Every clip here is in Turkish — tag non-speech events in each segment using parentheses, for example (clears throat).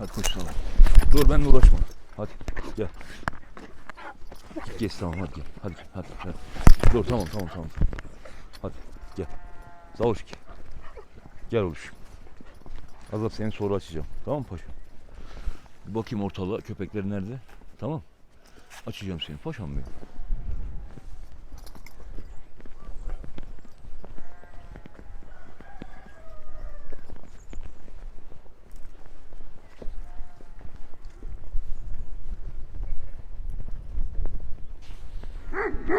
Hadi koş sana. Dur benimle uğraşma. Hadi gel. Geç tamam hadi gel. Hadi hadi hadi. Dur tamam tamam tamam. Hadi gel. Zavuş gel. Gel oluş. Azap seni sonra açacağım. Tamam mı paşam? Bir bakayım ortalığa köpekler nerede? Tamam. Açacağım seni paşam benim. Ne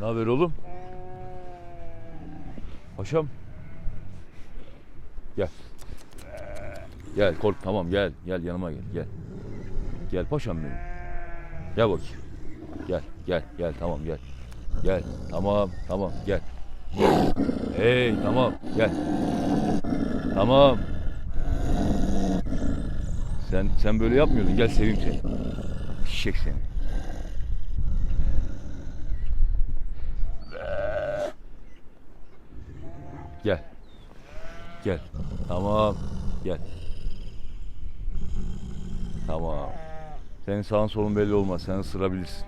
haber oğlum? Paşam. Gel. Gel kork tamam gel. Gel yanıma gel gel. Gel paşam benim. Gel bakayım. Gel gel gel tamam gel. Gel tamam tamam gel. Hey tamam gel. Tamam. Sen sen böyle yapmıyordun. Gel seveyim seni. Şişek seni. Gel. Gel. Tamam. Gel. Tamam. Senin sağın solun belli olmaz. Sen ısırabilirsin.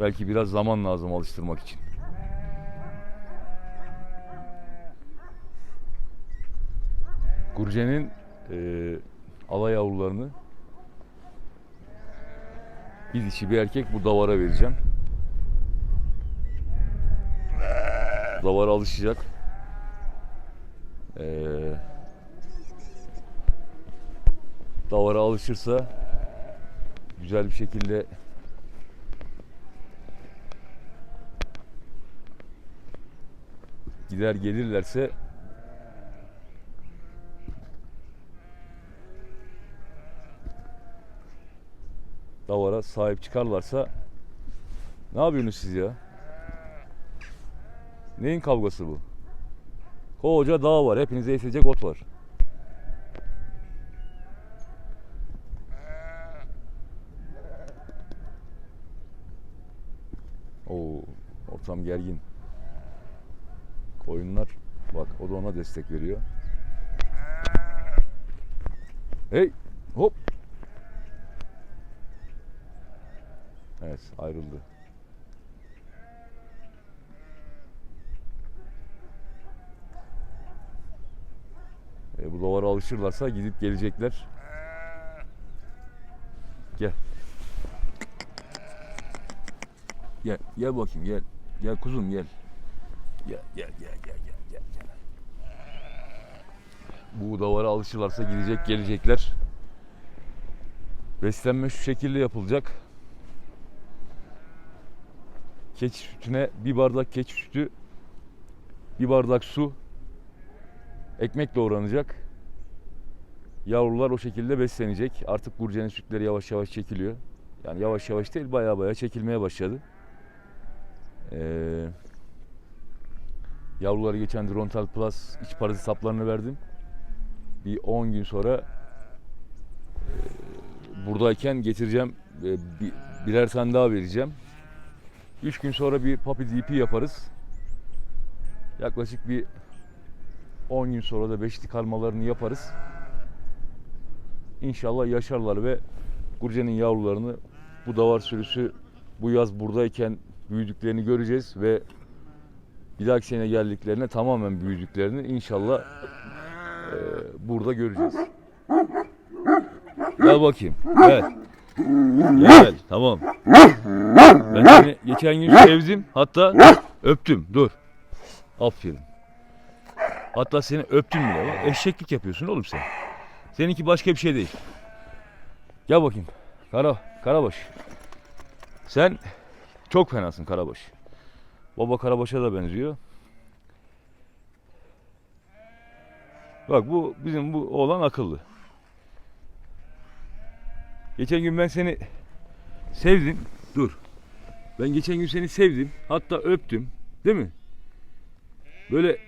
Belki biraz zaman lazım alıştırmak için. Gurce'nin eee ala yavrularını bir dişi bir erkek bu davara vereceğim. Davara alışacak. Ee, davara alışırsa güzel bir şekilde gider gelirlerse davara sahip çıkarlarsa ne yapıyorsunuz siz ya? Neyin kavgası bu? Koca dağ var. Hepinize yetecek ot var. Oo, ortam gergin. Koyunlar bak o da ona destek veriyor. Hey hop. Evet ayrıldı. E, bu duvara alışırlarsa gidip gelecekler. Gel. Gel, gel bakayım gel. Gel kuzum. Gel, gel, gel, gel, gel, gel, gel. Bu davara alışırlarsa gidecek, gelecekler. Beslenme şu şekilde yapılacak. Keçi sütüne bir bardak keçi sütü, bir bardak su, ekmek doğranacak. Yavrular o şekilde beslenecek. Artık Burcu'nun sütleri yavaş yavaş çekiliyor. Yani yavaş yavaş değil baya baya çekilmeye başladı. Ee, yavruları geçen Drontal Plus iç parazit saplarını verdim. Bir 10 gün sonra e, buradayken getireceğim. e, bir, birer tane daha vereceğim. 3 gün sonra bir Papi DP yaparız. Yaklaşık bir 10 gün sonra da beşli kalmalarını yaparız. İnşallah yaşarlar ve Gurce'nin yavrularını bu davar sürüsü bu yaz buradayken büyüdüklerini göreceğiz ve bir dahaki sene geldiklerine tamamen büyüdüklerini inşallah e, burada göreceğiz. Gel bakayım. Gel. Gel. Tamam. Ben seni geçen gün sevdim. Hatta öptüm. Dur. Aferin. Hatta seni öptüm bile. Bak, eşeklik yapıyorsun oğlum sen. Seninki başka bir şey değil. Gel bakayım. Kara, Karabaş. Sen çok fenasın Karabaş. Baba Karabaş'a da benziyor. Bak bu bizim bu oğlan akıllı. Geçen gün ben seni sevdim. Dur. Ben geçen gün seni sevdim. Hatta öptüm. Değil mi? Böyle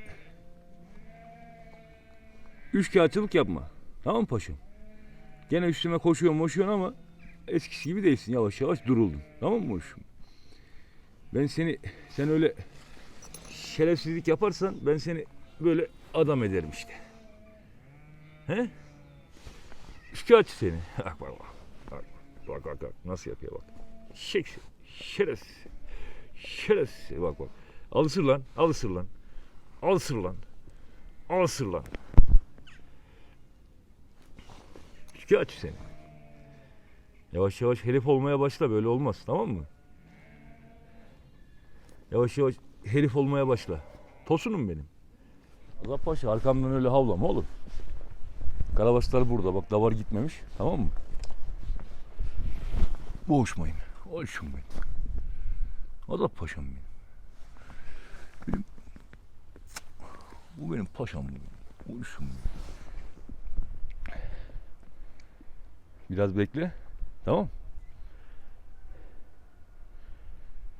üç kağıtçılık yapma. Tamam mı paşam? Gene üstüme koşuyorsun moşuyorsun ama eskisi gibi değilsin. Yavaş yavaş duruldun. Tamam mı hoşum? Ben seni sen öyle şerefsizlik yaparsan ben seni böyle adam ederim işte. He? Şikayetçi seni. (laughs) Bak bak bak. Bak bak bak, nasıl yapıyor bak. Şek şerefsiz. Şerefsiz bak bak. Al ısır lan. Al ısır lan. Al ısır lan. Al ısır lan. Şikayetçi seni. Yavaş yavaş herif olmaya başla böyle olmaz tamam mı? Yavaş yavaş herif olmaya başla. Tosunum benim. Azap Paşa arkamdan öyle havlama oğlum. Karabaşlar burada bak davar gitmemiş tamam mı? Boğuşmayın. Hoşum benim. Azap Paşam benim. benim. Bu benim paşam benim. Benim. Biraz bekle. Tamam.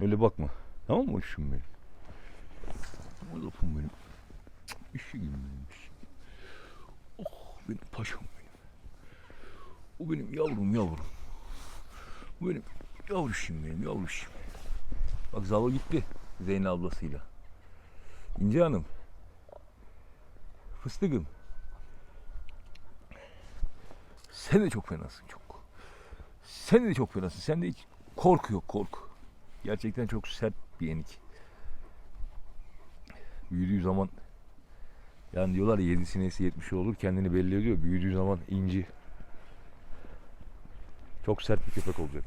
Öyle bakma. Tamam mı hoşum benim? Azapım benim. İşim benim. işim. Oh benim paşam benim. O benim yavrum yavrum. Benim yavruşum benim yavruşum. Bak Zalo gitti Zeynep ablasıyla. İnce Hanım. Fıstıkım. Sen de çok fenasın çok. Sen de çok fenasın. Sende hiç korku yok korku. Gerçekten çok sert bir yenik. Büyüdüğü zaman yani diyorlar ya, yedisi nesi yetmişi olur kendini belli ediyor. Büyüdüğü zaman inci. Çok sert bir köpek olacak.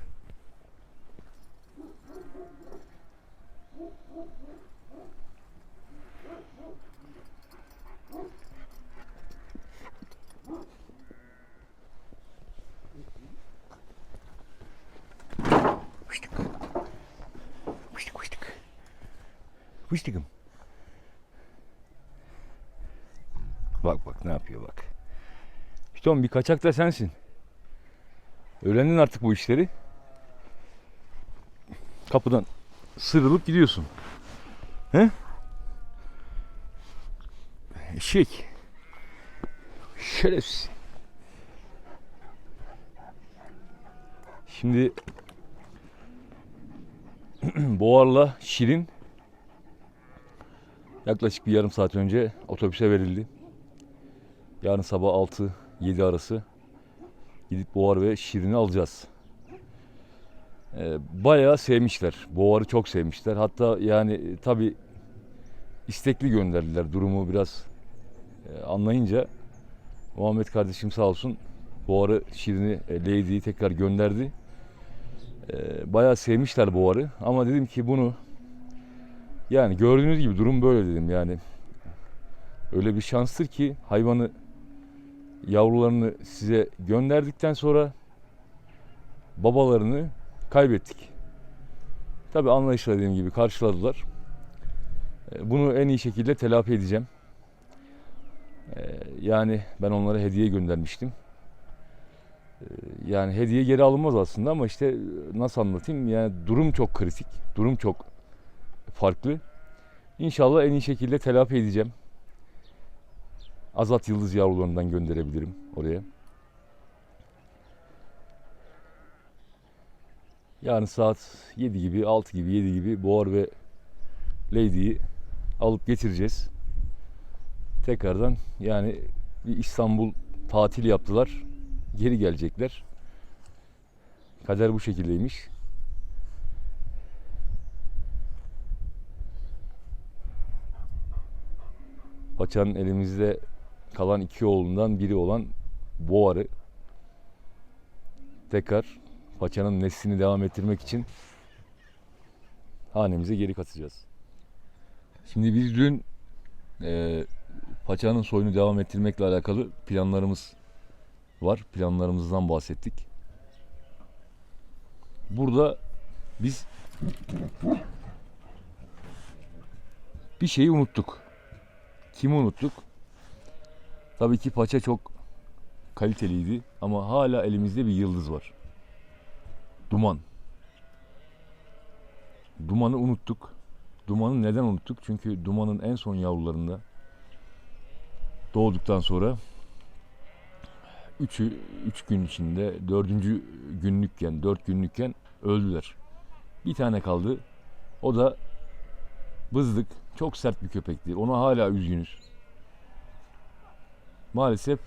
Fıştıkım. Bak bak ne yapıyor bak. İşte oğlum bir kaçak da sensin. Öğrendin artık bu işleri. Kapıdan sıyrılıp gidiyorsun. He? Eşek. Şerefsiz. Şimdi (clears throat) Boğar'la Şirin yaklaşık bir yarım saat önce otobüse verildi. Yarın sabah 6-7 arası gidip Boğar ve Şirin'i alacağız. Ee, bayağı sevmişler. Boğar'ı çok sevmişler. Hatta yani tabi istekli gönderdiler. Durumu biraz e, anlayınca Muhammed kardeşim sağ olsun Boğar'ı, Şirin'i, e, Lady'yi tekrar gönderdi. Ee, bayağı sevmişler Boğar'ı. Ama dedim ki bunu yani gördüğünüz gibi durum böyle dedim yani. Öyle bir şanstır ki hayvanı yavrularını size gönderdikten sonra babalarını kaybettik. Tabi anlayışla dediğim gibi karşıladılar. Ee, Bunu en iyi şekilde telafi edeceğim. Ee, Yani ben onlara hediye göndermiştim. Ee, Yani hediye geri alınmaz aslında ama işte nasıl anlatayım yani durum çok kritik. Durum çok farklı. İnşallah en iyi şekilde telafi edeceğim. Azat Yıldız yavrularından gönderebilirim oraya. Yarın saat 7 gibi, 6 gibi, 7 gibi Boğar ve Lady'yi alıp getireceğiz. Tekrardan yani bir İstanbul tatil yaptılar. Geri gelecekler. Kader bu şekildeymiş. Paçanın elimizde kalan iki oğlundan biri olan Boğar'ı tekrar paçanın neslini devam ettirmek için hanemize geri katacağız. Şimdi biz dün e, paçanın soyunu devam ettirmekle alakalı planlarımız var. Planlarımızdan bahsettik. Burada biz bir şeyi unuttuk. Kimi unuttuk? Tabii ki paça çok kaliteliydi ama hala elimizde bir yıldız var. Duman. Dumanı unuttuk. Dumanı neden unuttuk? Çünkü dumanın en son yavrularında doğduktan sonra üçü üç gün içinde dördüncü günlükken dört günlükken öldüler. Bir tane kaldı. O da bızdık. Çok sert bir köpekti. Ona hala üzgünüz. Maalesef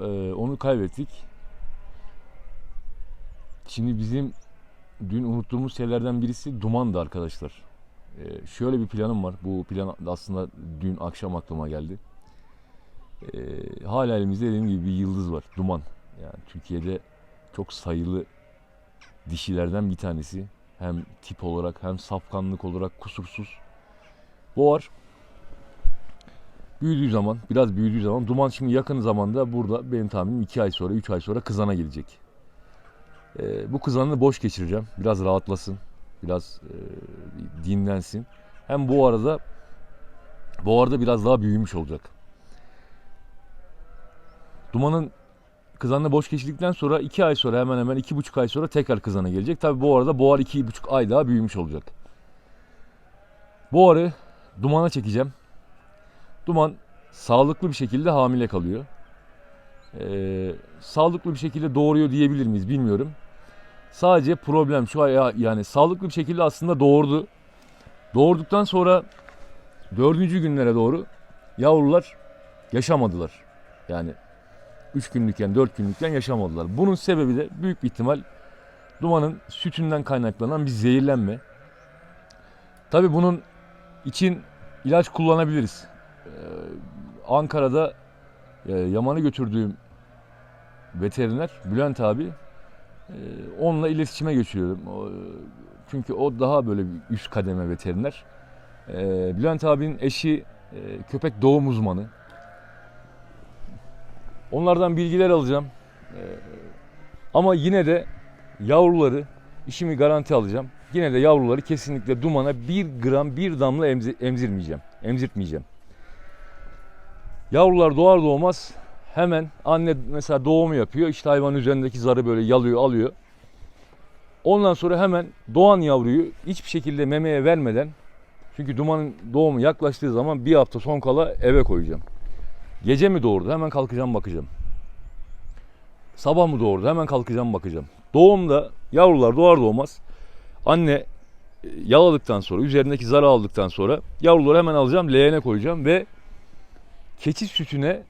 e, onu kaybettik. Şimdi bizim dün unuttuğumuz şeylerden birisi dumandı arkadaşlar. E, şöyle bir planım var. Bu plan aslında dün akşam aklıma geldi. E, hala elimizde dediğim gibi bir yıldız var. Duman. Yani Türkiye'de çok sayılı dişilerden bir tanesi. Hem tip olarak hem safkanlık olarak kusursuz. Boğar. Büyüdüğü zaman, biraz büyüdüğü zaman Duman şimdi yakın zamanda burada benim tahminim 2 ay sonra, 3 ay sonra kızana gelecek. Ee, bu kızanını boş geçireceğim. Biraz rahatlasın. Biraz e, dinlensin. Hem bu arada bu arada biraz daha büyümüş olacak. Duman'ın kızanını boş geçirdikten sonra 2 ay sonra hemen hemen 2,5 ay sonra tekrar kızana gelecek. Tabi bu arada boğar 2,5 ay daha büyümüş olacak. Boğarı dumana çekeceğim. Duman sağlıklı bir şekilde hamile kalıyor. Ee, sağlıklı bir şekilde doğuruyor diyebilir miyiz bilmiyorum. Sadece problem şu ay yani sağlıklı bir şekilde aslında doğurdu. Doğurduktan sonra dördüncü günlere doğru yavrular yaşamadılar. Yani 3 günlükken 4 günlükken yaşamadılar. Bunun sebebi de büyük bir ihtimal dumanın sütünden kaynaklanan bir zehirlenme. Tabi bunun için ilaç kullanabiliriz. Ee, Ankara'da e, Yaman'ı götürdüğüm veteriner Bülent abi e, onunla iletişime geçiyorum. E, çünkü o daha böyle bir üst kademe veteriner. Bülent abinin eşi köpek doğum uzmanı. Onlardan bilgiler alacağım. Ama yine de yavruları işimi garanti alacağım. Yine de yavruları kesinlikle dumana bir gram bir damla emzi, emzirmeyeceğim. Emzirtmeyeceğim. Yavrular doğar doğmaz hemen anne mesela doğumu yapıyor. İşte hayvanın üzerindeki zarı böyle yalıyor alıyor. Ondan sonra hemen doğan yavruyu hiçbir şekilde memeye vermeden çünkü dumanın doğumu yaklaştığı zaman bir hafta son kala eve koyacağım. Gece mi doğurdu? Hemen kalkacağım bakacağım. Sabah mı doğurdu? Hemen kalkacağım bakacağım. Doğumda yavrular doğar doğmaz anne e, yaladıktan sonra üzerindeki zarı aldıktan sonra yavruları hemen alacağım leğene koyacağım ve keçi sütüne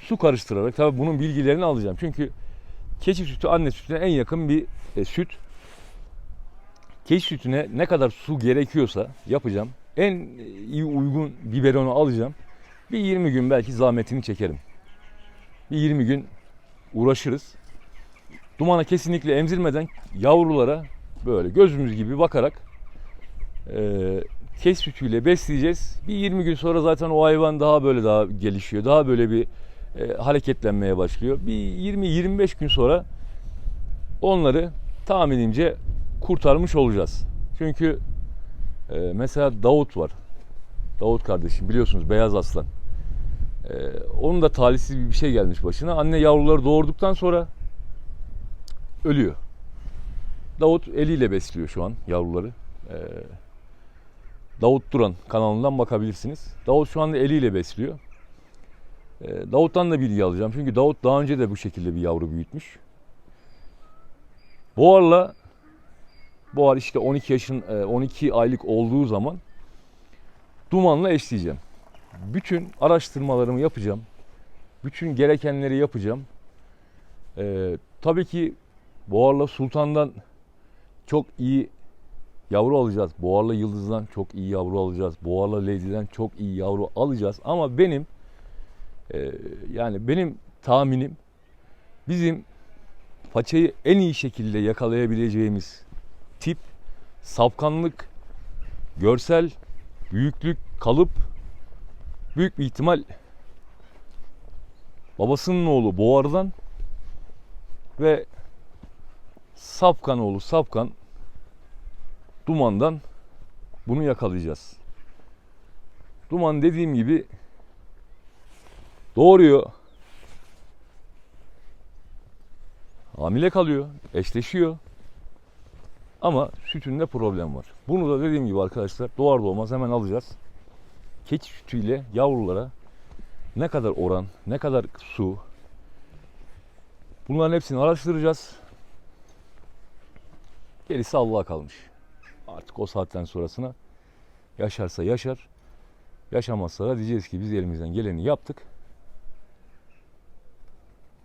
su karıştırarak tabi bunun bilgilerini alacağım. Çünkü keçi sütü anne sütüne en yakın bir e, süt. Keçi sütüne ne kadar su gerekiyorsa yapacağım. En iyi uygun biberonu alacağım. Bir 20 gün belki zahmetini çekerim. Bir 20 gün uğraşırız. Dumana kesinlikle emzirmeden yavrulara böyle gözümüz gibi bakarak e, kes sütüyle besleyeceğiz. Bir 20 gün sonra zaten o hayvan daha böyle daha gelişiyor. Daha böyle bir e, hareketlenmeye başlıyor. Bir 20-25 gün sonra onları tahminimce kurtarmış olacağız. Çünkü e, mesela Davut var. Davut kardeşim biliyorsunuz beyaz aslan. E, onun da talihsiz bir şey gelmiş başına. Anne yavruları doğurduktan sonra ölüyor. Davut eliyle besliyor şu an yavruları. E, Davut Duran kanalından bakabilirsiniz. Davut şu anda eliyle besliyor. Ee, Davut'tan da bilgi alacağım. Çünkü Davut daha önce de bu şekilde bir yavru büyütmüş. Boğar'la Boğar işte 12 yaşın 12 aylık olduğu zaman Duman'la eşleyeceğim. Bütün araştırmalarımı yapacağım. Bütün gerekenleri yapacağım. Ee, tabii ki Boğar'la Sultan'dan çok iyi yavru alacağız. Boğarla Yıldız'dan çok iyi yavru alacağız. Boğarla Lady'den çok iyi yavru alacağız. Ama benim e, yani benim tahminim bizim paçayı en iyi şekilde yakalayabileceğimiz tip safkanlık, görsel, büyüklük, kalıp büyük bir ihtimal babasının oğlu Boğar'dan ve Safkan oğlu Safkan Duman'dan bunu yakalayacağız. Duman dediğim gibi doğuruyor. Hamile kalıyor, eşleşiyor. Ama sütünde problem var. Bunu da dediğim gibi arkadaşlar doğar doğmaz hemen alacağız. Keçi sütüyle yavrulara ne kadar oran, ne kadar su, Bunların hepsini araştıracağız. Gerisi Allah'a kalmış. Artık o saatten sonrasına yaşarsa yaşar. Yaşamazsa da diyeceğiz ki biz elimizden geleni yaptık.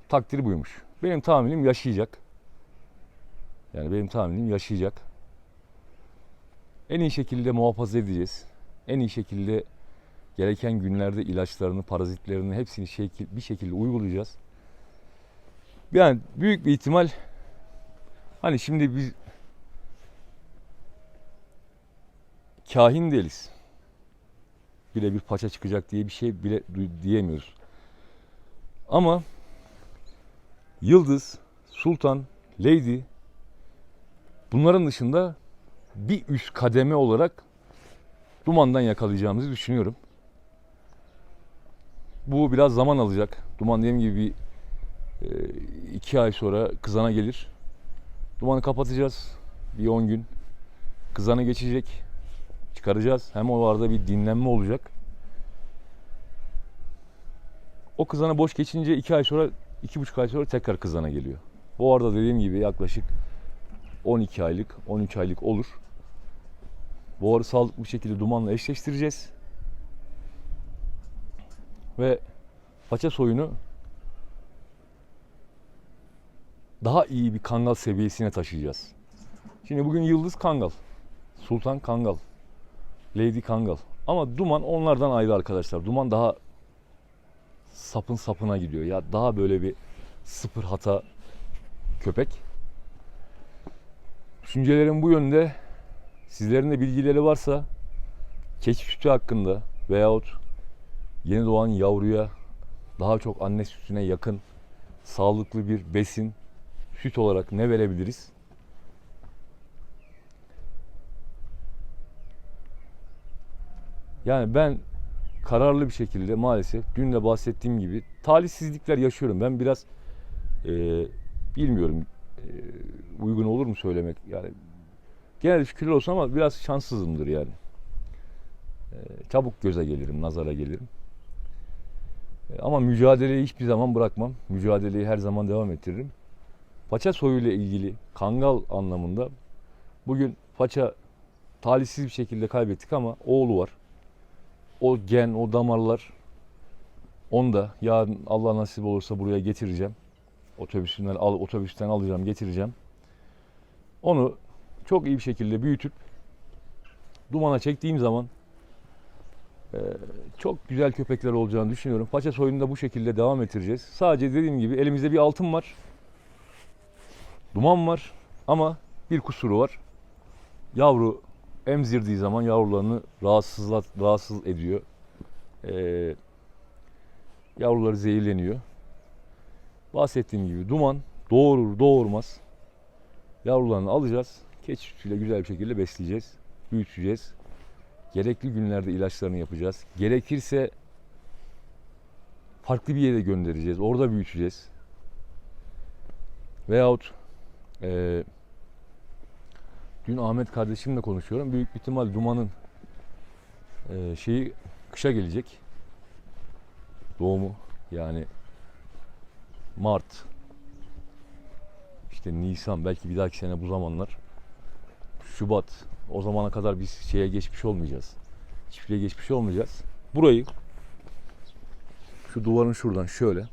Takdiri buymuş. Benim tahminim yaşayacak. Yani benim tahminim yaşayacak. En iyi şekilde muhafaza edeceğiz. En iyi şekilde gereken günlerde ilaçlarını, parazitlerini hepsini şekil, bir şekilde uygulayacağız. Yani büyük bir ihtimal hani şimdi biz kahin değiliz. Birebir paça çıkacak diye bir şey bile diyemiyoruz. Ama Yıldız, Sultan, Lady bunların dışında bir üst kademe olarak dumandan yakalayacağımızı düşünüyorum. Bu biraz zaman alacak. Duman dediğim gibi bir e, iki ay sonra kızana gelir. Dumanı kapatacağız. Bir 10 gün. Kızana geçecek. Çıkaracağız. Hem o arada bir dinlenme olacak. O kızana boş geçince iki ay sonra, iki buçuk ay sonra tekrar kızana geliyor. Bu arada dediğim gibi yaklaşık 12 aylık, 13 aylık olur. Buharı sağlıklı bir şekilde dumanla eşleştireceğiz. Ve paça soyunu daha iyi bir kangal seviyesine taşıyacağız. Şimdi bugün Yıldız Kangal, Sultan Kangal, Lady Kangal. Ama Duman onlardan ayrı arkadaşlar. Duman daha sapın sapına gidiyor. Ya daha böyle bir sıfır hata köpek. Düşüncelerim bu yönde. Sizlerin de bilgileri varsa keçi sütü hakkında veyahut yeni doğan yavruya daha çok anne sütüne yakın sağlıklı bir besin süt olarak ne verebiliriz? Yani ben kararlı bir şekilde maalesef dün de bahsettiğim gibi talihsizlikler yaşıyorum. Ben biraz e, bilmiyorum e, uygun olur mu söylemek yani genelde şükürler olsun ama biraz şanssızımdır yani. E, çabuk göze gelirim, nazara gelirim. E, ama mücadeleyi hiçbir zaman bırakmam. Mücadeleyi her zaman devam ettiririm. Paça soyuyla ilgili kangal anlamında bugün paça talihsiz bir şekilde kaybettik ama oğlu var. O gen, o damarlar onu da yarın Allah nasip olursa buraya getireceğim. Otobüsünden al, otobüsten alacağım, getireceğim. Onu çok iyi bir şekilde büyütüp dumana çektiğim zaman e, çok güzel köpekler olacağını düşünüyorum. Paça soyunu da bu şekilde devam ettireceğiz. Sadece dediğim gibi elimizde bir altın var. Duman var ama bir kusuru var. Yavru emzirdiği zaman yavrularını rahatsızlat, rahatsız ediyor. Ee, yavruları zehirleniyor. Bahsettiğim gibi duman doğurur doğurmaz yavrularını alacağız. Keçi sütüyle güzel bir şekilde besleyeceğiz. Büyüteceğiz. Gerekli günlerde ilaçlarını yapacağız. Gerekirse farklı bir yere göndereceğiz. Orada büyüteceğiz. Veyahut eee Dün Ahmet kardeşimle konuşuyorum. Büyük ihtimal Duman'ın e, şeyi kışa gelecek. Doğumu yani Mart işte Nisan belki bir dahaki sene bu zamanlar Şubat o zamana kadar biz şeye geçmiş olmayacağız. Çiftliğe geçmiş olmayacağız. Burayı şu duvarın şuradan şöyle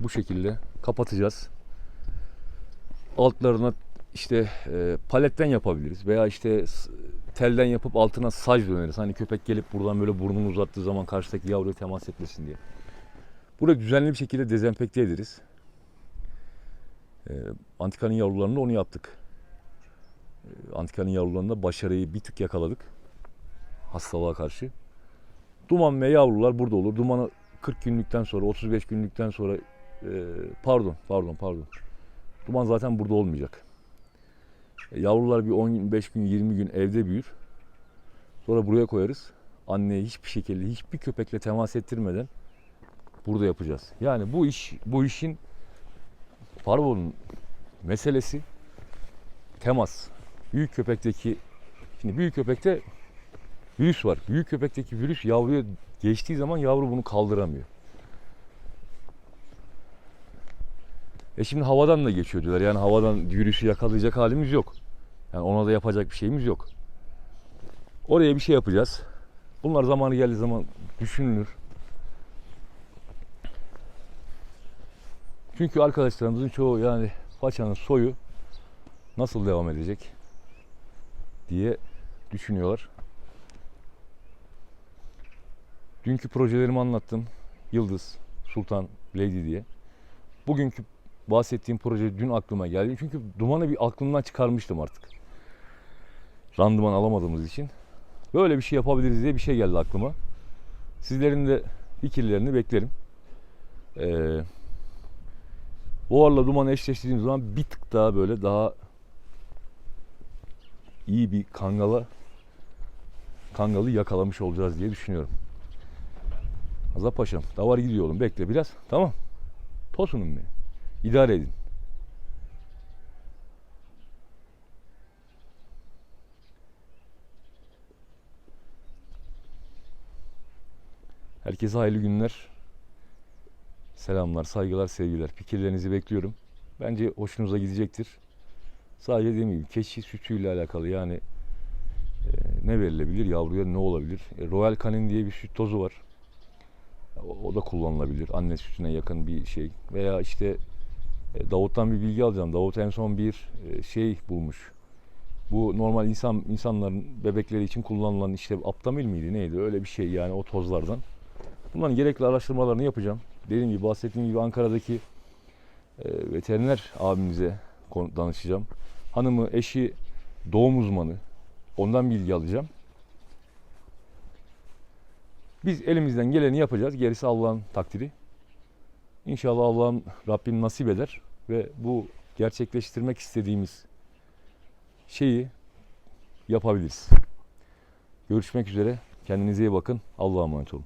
bu şekilde kapatacağız. Altlarına işte e, paletten yapabiliriz veya işte telden yapıp altına saç döneriz. Hani köpek gelip buradan böyle burnunu uzattığı zaman karşıdaki yavruya temas etmesin diye. Burayı düzenli bir şekilde dezenfekte ederiz. E, antikanın yavrularında onu yaptık. E, antikanın yavrularında başarıyı bir tık yakaladık. Hastalığa karşı. Duman ve yavrular burada olur. Dumanı 40 günlükten sonra, 35 günlükten sonra e, pardon, pardon, pardon. Duman zaten burada olmayacak. E, Yavrular bir 10 gün, 5 gün, 20 gün evde büyür. Sonra buraya koyarız. Anneye hiçbir şekilde hiçbir köpekle temas ettirmeden burada yapacağız. Yani bu iş bu işin parvonun meselesi temas. Büyük köpekteki şimdi büyük köpekte virüs var. Büyük köpekteki virüs yavruya geçtiği zaman yavru bunu kaldıramıyor. E şimdi havadan da geçiyor diyorlar. Yani havadan virüsü yakalayacak halimiz yok. Yani ona da yapacak bir şeyimiz yok. Oraya bir şey yapacağız. Bunlar zamanı geldiği zaman düşünülür. Çünkü arkadaşlarımızın çoğu yani paçanın soyu nasıl devam edecek diye düşünüyorlar. Dünkü projelerimi anlattım. Yıldız, Sultan, Lady diye. Bugünkü bahsettiğim proje dün aklıma geldi. Çünkü dumanı bir aklımdan çıkarmıştım artık. Randıman alamadığımız için. Böyle bir şey yapabiliriz diye bir şey geldi aklıma. Sizlerin de fikirlerini beklerim. Ee, buharla dumanı eşleştirdiğim zaman bir tık daha böyle daha iyi bir kangala kangalı yakalamış olacağız diye düşünüyorum. Azap Paşam, davar gidiyor oğlum. Bekle biraz. Tamam. Tosunum benim. İdare edin. Herkese hayırlı günler. Selamlar, saygılar, sevgiler. Fikirlerinizi bekliyorum. Bence hoşunuza gidecektir. Sadece dediğim gibi keçi sütüyle alakalı yani e, ne verilebilir, yavruya ne olabilir? E, Royal Canin diye bir süt tozu var. O, o da kullanılabilir. Anne sütüne yakın bir şey. Veya işte e, Davut'tan bir bilgi alacağım. Davut en son bir e, şey bulmuş. Bu normal insan insanların bebekleri için kullanılan işte aptamil miydi neydi öyle bir şey yani o tozlardan. Bunların gerekli araştırmalarını yapacağım. Dediğim gibi bahsettiğim gibi Ankara'daki e, veteriner abimize danışacağım. Hanımı, eşi doğum uzmanı. Ondan bilgi alacağım. Biz elimizden geleni yapacağız. Gerisi Allah'ın takdiri. İnşallah Allah'ın Rabbim nasip eder ve bu gerçekleştirmek istediğimiz şeyi yapabiliriz. Görüşmek üzere. Kendinize iyi bakın. Allah'a emanet olun.